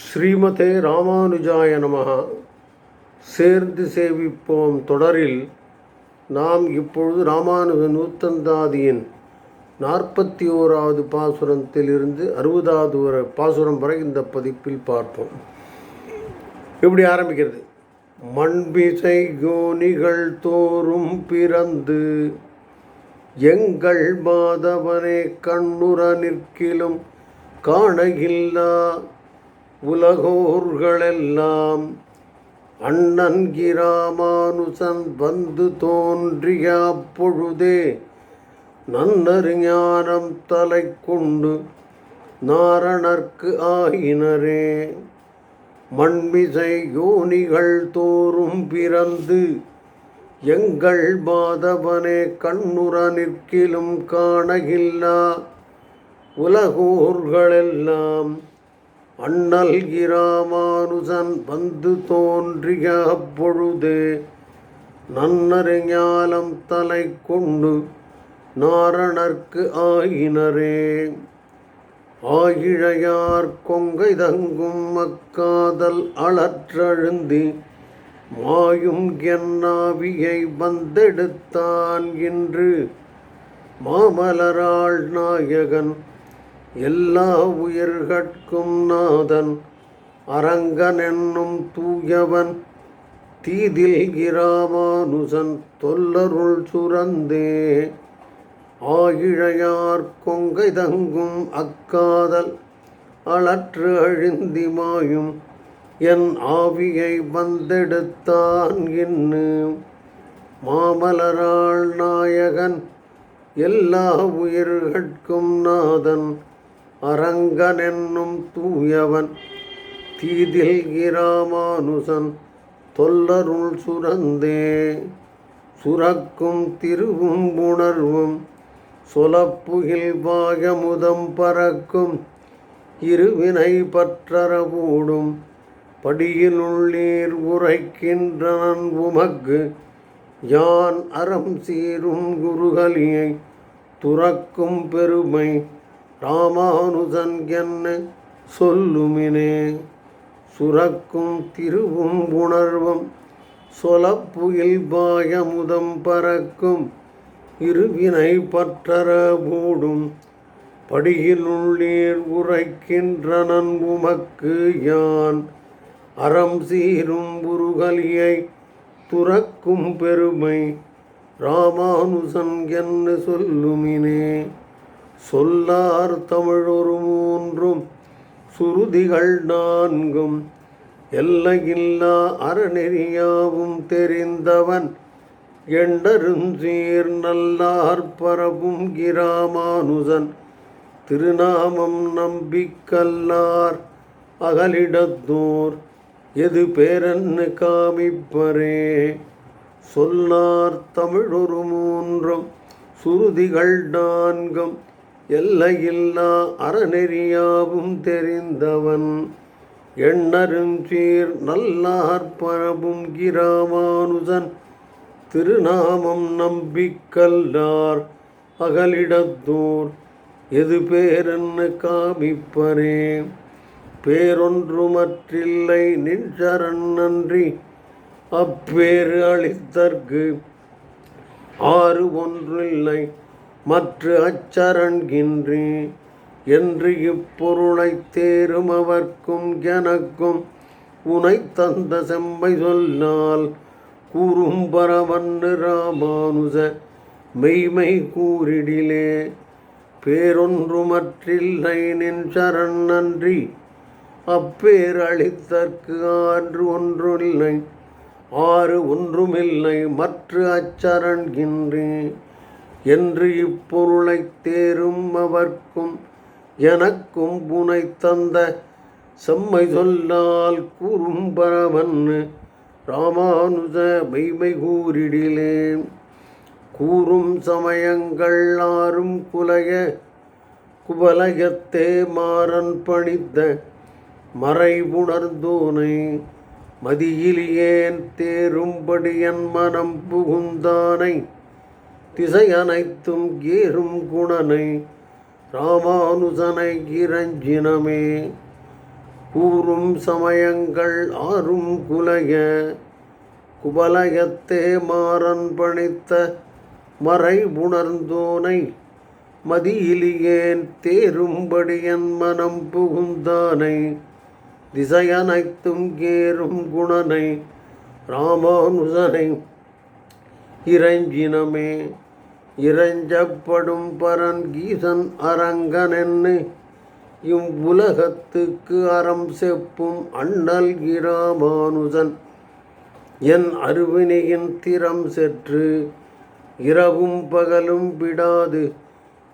ஸ்ரீமதே ராமானுஜாய நமகா சேர்ந்து சேவிப்போம் தொடரில் நாம் இப்பொழுது ராமானுஜ நூத்தந்தாதியின் நாற்பத்தி ஓராவது பாசுரத்திலிருந்து அறுபதாவது ஒரு பாசுரம் வரை இந்த பதிப்பில் பார்ப்போம். இப்படி ஆரம்பிக்கிறது? மண்பிசை யோனிகள் தோறும் பிறந்து எங்கள் மாதவனே கண்ணுற நிற்கிலும் காணகில்லா உலகோர்களெல்லாம் அண்ணன் கிராமானுசன் வந்து தோன்றிய அப்பொழுதே நன்னறிஞானம் தலை கொண்டு நாரணர்க்கு ஆயினரே. மண்மிசை யோனிகள் தோறும் பிறந்து எங்கள் மாதவனே கண்ணுற நிற்கிலும் காணகில்லா. உலகோர்களெல்லாம் அண்ணல் இராமானுசன் வந்து தோன்றிய அப்பொழுது நன்னறிஞாலம் தலை கொண்டு நாரணர்க்கு ஆயினரே. ஆகிழையார் கொங்கை தங்கும் மக்காதல் அளற்றழுந்தி மாயும் என்னாவியை வந்தெடுத்தான் என்று மாமலராள் நாயகன் எல்லா உயிர்கட்கும் நாதன் அரங்கன் என்னும் தூயவன் தீதில் கிராமானுசன் தொல்லருள் சுரந்தே. ஆகிழையார் கொங்கை தங்கும் அக்காதல் அளற்று அழிந்திமாயும் என் ஆவியை வந்தெடுத்தான் இன்னு. மாமலராள் நாயகன் எல்லா உயிர்கட்கும் நாதன் அரங்கன் என்னும் தூயவன் தீதில் கிராமானுசன் தொல்லருள் சுரந்தே. சுரக்கும் திருவும் உணர்வும் சொலப்புகில் வாயமுதம் பறக்கும் இருவினை பற்றறவூடும் படியினுள்ளீர் உரைக்கின்றனன் உமக்கு யான் அறம் சீரும் குருகலியை துறக்கும் பெருமை ராமானுஜன் என்ன சொல்லுமினே. சுரக்கும் திருவும் உணர்வும் சொலப்புயில் பாயமுதம் பறக்கும் இருவினை பற்றற மூடும் படியிலுள்ளீர் உரைக்கின்றனன் உமக்கு யான். அறம் சீரும் உருகலியை துறக்கும் பெருமை ராமானுசன் என்று சொல்லுமினே. சொல்லார் தமிழொரு மூன்றும் சுருதிகள் நான்கும். எல்லையில்லா அறநெறியாவும் தெரிந்தவன் எண்டருஞ்சீர் நல்லார் பரவும் கிராமானுசன். திருநாமம் நம்பிக்கல்லார் அகலிடத்தோர் எது பேரன்னு காமிப்பரே. சொல்லார் தமிழொரு மூன்றும் சுருதிகள் நான்கும். எல்லையில்லா அறநெறியாவும் தெரிந்தவன். எண்ணருஞ்சீர் நல்லார் பரவும் கிராமானுதன் திருநாமம் நம்பிக்கல்லார் அகலிடத்தோர். எது பேரென்னு காமிப்பரே பேரொன்றுமற்றில்லை நின்றரன் நன்றி. அப்பேறு அளித்தற்கு ஆறு ஒன்றில்லை மற்ற அச்சரண்கின்றி என்று இப்பொருளை தேரும் அவர்க்கும் எனக்கும் உனை தந்த செம்பை சொன்னால் குறும்பரவன் ராமானுஜ மெய்மை கூறிடிலே. பேரொன்றுமற்றில்லை நின் சரண் நன்றி. அப்பேர் அளித்தற்கு ஆன்று ஒன்றுமில்லை. ஆறு ஒன்றுமில்லை மற்ற அச்சரண்கின்றே. என்று இப்பொருளை தேரும் அவர்க்கும் எனக்கும் புனை தந்த செம்மை சொல்லால் கூறும் பரவன்னு ராமானுஜ மெய்மை கூறிடிலேன் கூறும் சமயங்கள் ஆறும் குலைய குபலயத்தே மாறன் பணித்த மறைவுணர்ந்தோனை மதியிலியேன் தேரும்படி என் மனம் புகுந்தானை திசை அனைத்தும் ஏறும் குணனை ராமானுசனை இறஞ்சினமே கூறும் சமயங்கள் ஆறும் குலைய குபலயத்தே மாறன் பணித்த மறை உணர்ந்தோனை மதியிலியேன் தேரும்படியன் மனம் புகுந்தானை. திசையனைத்தும் கேரும் குணனை ராமானுஜனை இறைஞ்சினமே. இறைஞ்சப்படும் பரன் கீசன் அரங்கனென்னு. இவ்வுலகத்துக்கு அறம் செப்பும் அண்ணல் இராமானுஜன். என் அருவினையின் திறம் செற்று இரவும் பகலும் விடாது.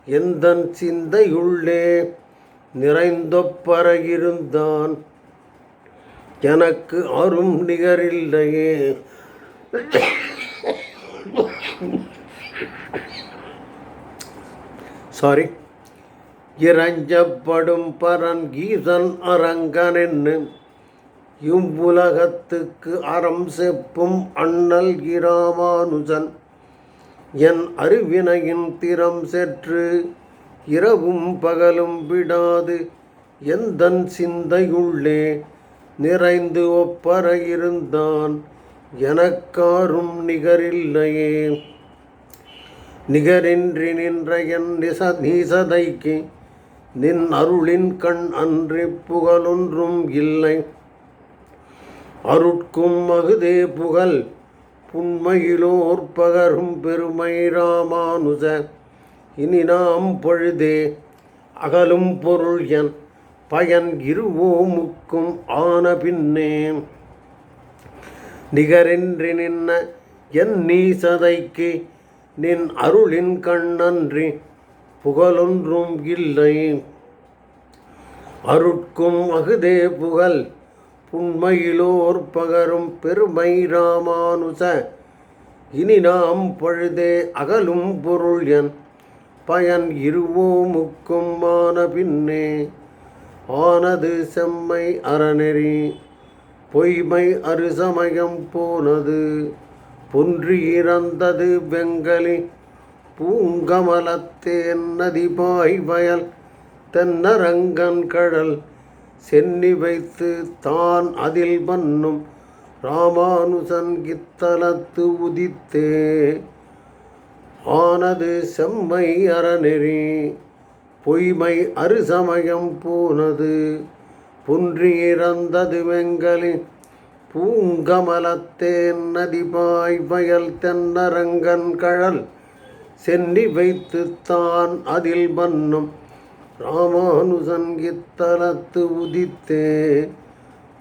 எந்தன் சிந்தையுள்ளே நிறைந்தொப்பரகிருந்தான் எனக்கு அரும் நிகரில்லையே. சாரி இறஞ்சப்படும் பரன் கீசன் அரங்கனென்னு இவ்வுலகத்துக்கு அறம் செப்பும் அண்ணல் இராமானுஜன். என் அறிவினையின் திறம் செற்று இரவும் பகலும் விடாது எந்தன் சிந்தையுள்ளே நிறைந்து ஒப்பர இருந்தான். எனக்காரும் நிகரில்லையே. நிகரின்றி நின்ற என் நிச நீசதைக்கு நின் அருளின் கண் அன்றி புகழொன்றும் இல்லை. அருட்கும் மகுதே புகழ் புண்மையிலோர் பகரும் பெருமை ராமானுஜ. இனி நாம் பொழுதே அகலும் பொருள் என் பயன் இருவோமுக்கும் ஆன பின்னே. நிகரின்றி நின்ன என் நீசதைக்கு நின் அருளின் கண்ணன்றி புகழொன்றும் இல்லை. அருட்கும் அகுதே புகழ் புண்மையிலோர் பகரும் பெருமை ராமானுச. இனி நாம் பழுதே அகலும் பொருள் என் பயன் இருவோமுக்கும் மான பின்னே. ஆனது செம்மை அறநெறி. பொய்மை அருசமயம் போனது பொன்றி இறந்தது வெங்கலி பூங்கமலத்தேன் நதிபாய் வயல் தென்னரங்கன் கடல் சென்னி வைத்து தான் அதில் மன்னும் ராமானுசன் கித்தலத்து உதித்தே. ஆனது செம்மை அறநெறி பொய்மை அருசமயம் போனது புன்றி இறந்தது பூங்கமலத்தேன் நதிபாய் வயல் தென்னரங்கன் கழல் சென்னி வைத்து தான் அதில் மன்னும் ராமானுசன் கித்தலத்து உதித்தே.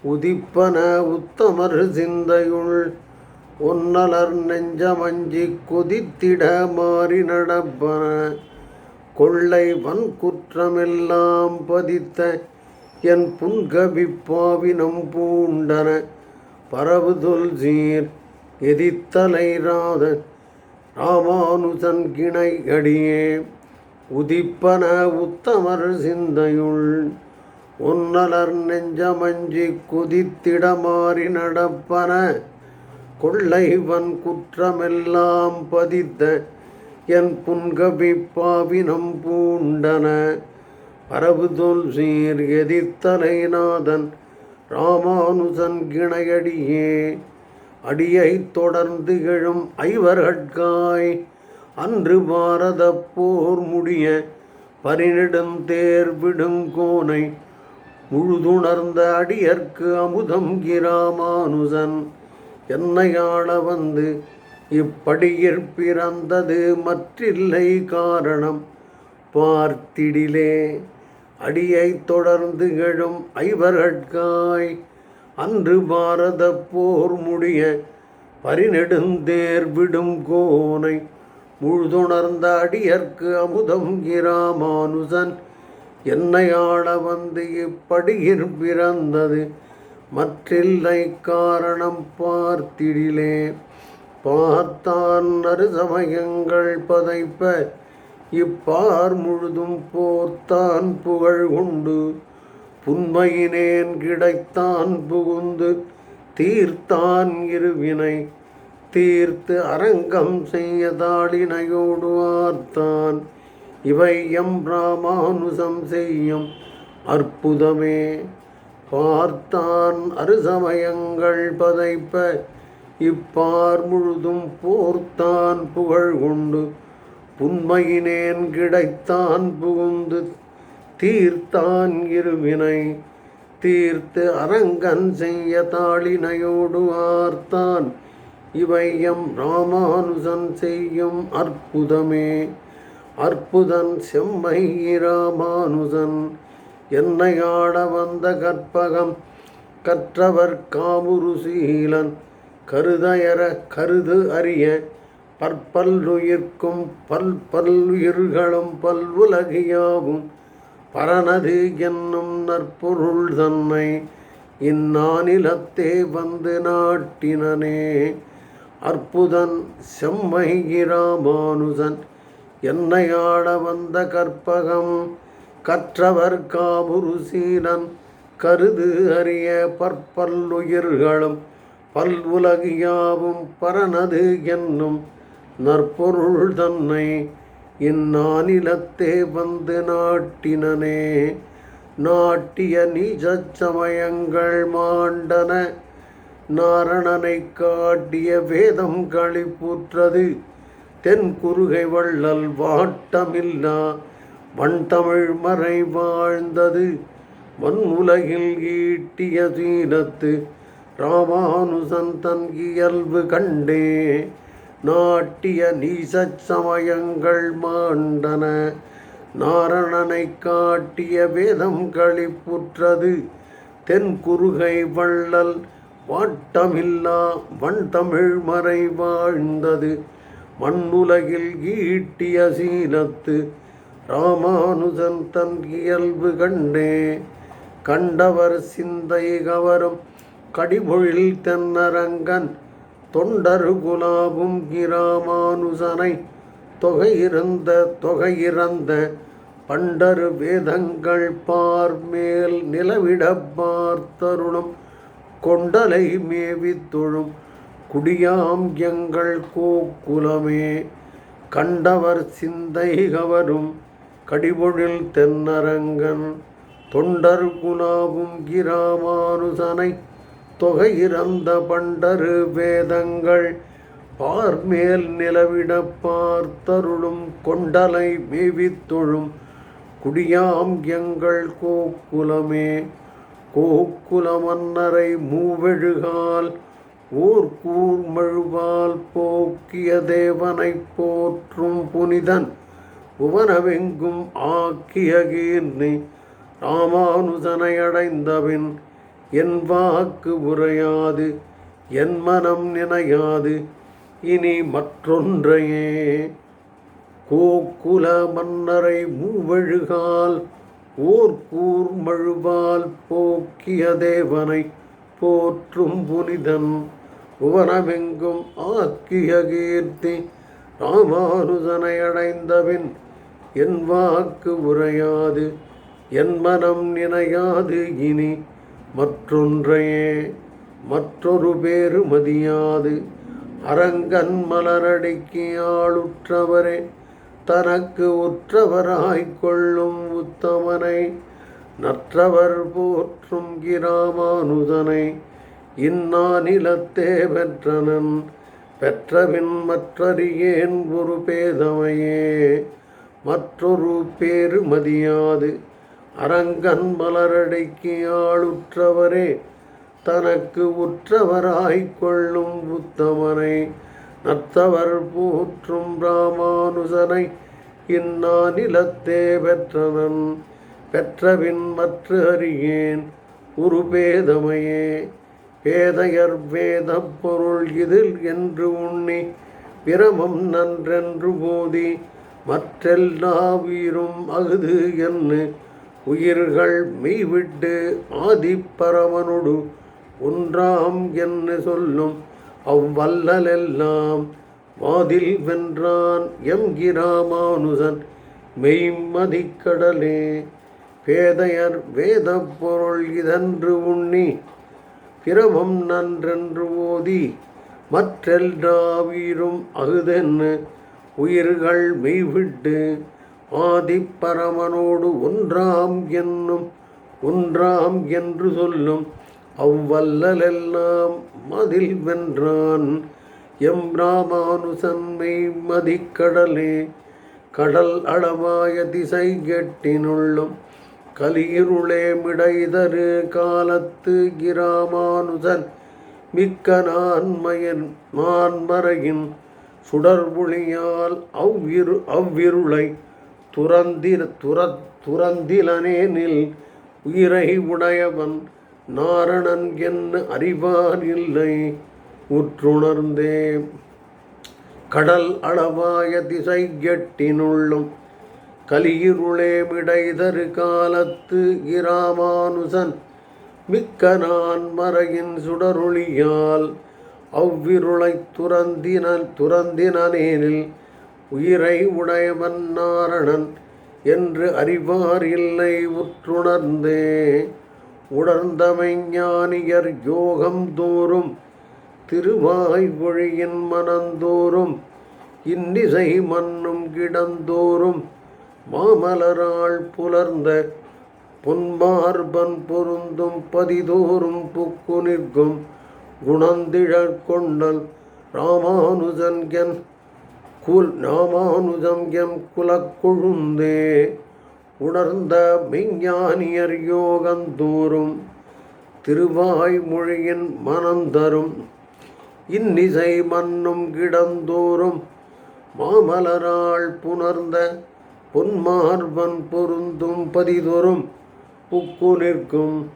உதிப்பன உத்தமர் சிந்தையுள் ஒன்னலர் நெஞ்சமஞ்சி கொதித்திட மாறி நடப்பன கொள்ளை வன்குற்றமெல்லாம் பதித்த என் புன்கவிப்பாவினம் பூண்டன பரவுதொல் சீர் எதித்தலை ராதன் ராமானுஜன் கிணை அடியே உதிப்பன உத்தமர் சிந்தையுள் ஒன்னலர் நெஞ்சமஞ்சி குதித்திடமாறி நடப்பன கொள்ளைவன் குற்றமெல்லாம் பதித்த என் புன்கவி பூண்டன பரவுதொல் சீர் எதிர்த்தலைநாதன் ராமானுஜன் கிணையடியே. அடியை தொடர்ந்து எழும் ஐவர்கட்காய் அன்று பாரத போர் முடிய பரிநெடுந்தேர் விடுங்கோனை முழுதுணர்ந்த அடியர்க்கு அமுதம் கிராமானுஜன். என்னையாள வந்து இப்படியிற் பிறந்தது மற்றில்லை காரணம் பார்த்திடிலே. அடியை தொடர்ந்து எழும் ஐவர்கட்காய். அன்று பாரத போர் முடிய பரிநெடுந்தேர் விடும் கோனை. முழுதுணர்ந்த அடியர்க்கு அமுதம் கிராமானுசன் என்னை ஆள வந்து இப்படியில் பிறந்தது. மற்றில்லை காரணம் பார்த்திடிலே. பார்த்தான் நறுசமயங்கள் பதைப்ப இப்பார் முழுதும் போர்த்தான் புகழ் உண்டு. புன்மையினேன் கிடைத்தான் புகுந்து தீர்த்தான் இருவினை. தீர்த்து அரங்கம் செய்ய தாளினையோடு ஆர்த்தான். இவை எம் ராமானுசம் செய்யும் அற்புதமே. பார்த்தான் அருசமயங்கள் பதைப்ப. இப்பார் முழுதும் போர்த்தான் புகழ் உண்டு. புன்மையினேன் கிடைத்தான் புகுந்து தீர்த்தான் இருவினை. தீர்த்து அரங்கன் செய்ய தாளினையோடு ஆர்த்தான். இவையம் ராமானுஜன் செய்யும் அற்புதமே. அற்புதன் செம்மை ராமானுஜன் என்னை ஆட வந்த கற்பகம் கற்றவர் காமுருசீலன் கருதயர கருது அறிய பற்பல்லுயிர்க்கும் பல் பல்லுயிர்களும் பல்வுலகியாகும் பரனது என்னும் நற்பொருள் தன்னை இந்நானிலத்தே வந்து நாட்டினனே. அற்புதன் செம்மை ராமானுஜன் என்னை ஆட வந்த கற்பகம் கற்றவர் காமுருசீலன். கருது அறிய பற்பல்லுயிர்களும் பல்வுலகியாவும் பரனது என்னும் நற்பொருள் தன்னை இந்நானிலத்தே வந்து நாட்டினனே. நாட்டிய நீச்சச் சமயங்கள் மாண்டன. நாரணனை காட்டிய வேதம் களிப்புற்றது. தென் குறுகை வள்ளல் வாட்டமில்லா வண்தமிழ் மறை வாழ்ந்தது. வன்முலகில் ஈட்டிய தீனத்து ராமானுசன் தன் இயல்பு கண்டே. நாட்டிய நீசச் சமயங்கள் மாண்டன. நாரணனை காட்டிய வேதம் களிப்புற்றது. தென் குறுகை வள்ளல் வாட்டமில்லா வண்தமிழ் மறை வாழ்ந்தது. மண்ணுலகில் ஈட்டிய சீனத்து ராமானுஜன் தன் இயல்பு கண்டே. கண்டவர் சிந்தை கவரும் கடிமொழில் தென்னரங்கன் தொண்டரு குலாபும் கிராமானுசனை தொகையிறந்த தொகையிறந்த பண்டரு வேதங்கள் பார்மேல் நிலவிட பார்த்தருணம் கொண்டலை மேவி தொழும் குடியாம் எங்கள் கோக்குலமே. கண்டவர் சிந்தை கவரும் கடிபொழில் தென்னரங்கன் தொண்டர் குலாவும் கிராமானுசனை தொகையிறந்த பண்டரு வேதங்கள் பார்மேல் நிலவிட பார்த்தருளும் கொண்டலை மேவித்தொழும் குடியாம் எங்கள் கோக்குலமே. கோக்குலமன்னரை மூவெழுகால் ஓர் மழுவால் போக்கிய தேவனை போற்றும் புனிதன் புவனவெங்கும் ஆக்கிய கீர்ணி ராமானுஜனை அடைந்தபின் என் வாக்கு உரையாது என் மனம் நினையாது இனி மற்றொன்றையே. கோக்குல மன்னரை மூவழுகால் ஓர்கூர் கூர்மழுவால் போக்கிய தேவனை போற்றும் புனிதன். புவனமெங்கும் ஆக்கிய கீர்த்தி ராமானுஜனை அடைந்தபின் என் வாக்கு உரையாது என் மனம் நினையாது இனி மற்றொன்றையே மற்றொரு பேரு மதியாது. அரங்கன் மலரடிக்கு ஆளுற்றவரே தனக்கு உற்றவராய்க் கொள்ளும் உத்தமனை நற்றவர் போற்றும் கிராமானுதனை இந்நானிலத்தே பெற்றனன் பெற்றபின் மற்றறியேன் ஒரு பேதமையே. மற்றொரு பேரு மதியாது. அரங்கன் மலரடைக்கு ஆளுற்றவரே தனக்கு உற்றவராய்க் கொள்ளும் உத்தமனை நத்தவர் போற்றும் ராமானுஜனை இந்நானிலத்தே பெற்றனன் பெற்றபின் மற்ற அறியேன் உரு பேதமையே பேதையர் வேத பொருள் இதில் என்று உண்ணி பிரமம் நன்றென்று போதி மற்றெல்லா உயிரும் அகுது என்று உயிர்கள் மெய்விட்டு ஆதிப்பரவனொடு ஒன்றாம் என்று சொல்லும் அவ்வல்லலெல்லாம் வாதில் வென்றான் எம் கிராமானுசன் மெய்மதிக்கடலே. பேதையர் வேத பொருள் இதன்று உண்ணி பிரமம் நன்றென்று ஓதி மற்றெல்லாவீரும் அகுதென்னு உயிர்கள் மெய்விட்டு ஆதிப்பரமனோடு ஒன்றாம் என்னும் ஒன்றாம் என்று சொல்லும் அவ்வல்லலெல்லாம் மதில் வென்றான். எம் ராமானுசன்மை மதிக்கடலே கடல் அளவாய திசை கெட்டினுள்ளும் கலியிருளே மிடைதரு காலத்து கிராமானுசன் மிக்க நான்மையன் மான்மறையின் சுடர்புளியால் அவ்விரு அவ்விருளை துறந்திர துற துறந்திலனேனில் உயிரை உடையவன் நாரணன் என்ன அறிவார் இல்லை. உற்றுணர்ந்தே கடல் அளவாய திசை கெட்டினுள்ளும் கலியிருளே விடைதரு காலத்து இராமானுசன். மிக்க நான் மறையின் சுடருளியால் அவ்விருளைத் துறந்தினன் துறந்தினேனில் உயிரை உடையவன் நாரணன் என்று அறிவார் இல்லை உற்றுணர்ந்தே. உணர்ந்தமை ஞானியர் யோகம் தோறும் திருவாய் மொழியின் மனந்தோறும் இன்னிசை மண்ணும் கிடந்தோறும் மாமலரால் புலர்ந்த பொன்மார்பன் பொருந்தும் பதிதோறும் புக்கு நிற்கும் குணந்திழற் கொண்டல் ராமானுஜன்கன் குல் ராமானுஜம் எம் குலக்கொழுந்தே. உணர்ந்த மெஞ்ஞானியர் யோகந்தோறும் திருவாய் மொழியின் மனந்தரும். இன்னிசை மன்னும் கிடந்தோறும் மாமலரால் புணர்ந்த பொன்மார்பன் பொருந்தும் பதிதொரும். புக்கு நிற்கும்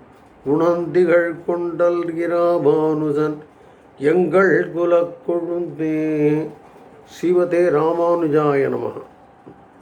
குணந்திகள் கொண்டல் கிராமானுஜன் எங்கள் குலக் கொழுந்தே சிவதே ராமானுஜாய நமः